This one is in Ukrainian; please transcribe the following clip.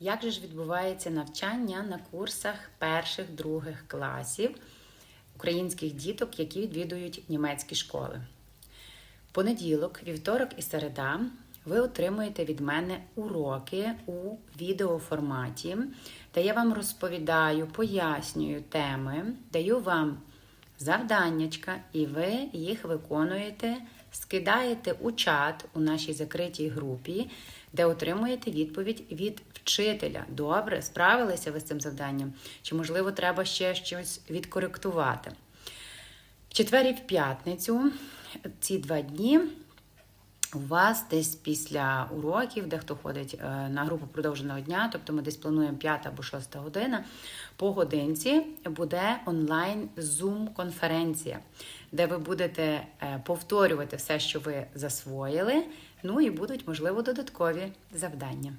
Як же ж відбувається навчання на курсах перших других класів українських діток, які відвідують німецькі школи? Понеділок, вівторок і середа ви отримуєте від мене уроки у відеоформаті, де я вам розповідаю, пояснюю теми, даю вам завданнячка, і ви їх виконуєте, скидаєте у чат у нашій закритій групі, де отримуєте відповідь від вчителя. Добре, справилися ви з цим завданням? Чи, можливо, треба ще щось відкоректувати? В четвер і в п'ятницю ці два дні у вас десь після уроків, де хто ходить е, на групу продовженого дня, тобто ми десь плануємо 5 або 6 година, по годинці буде онлайн Zoom-конференція, де ви будете е, повторювати все, що ви засвоїли, ну і будуть, можливо, додаткові завдання.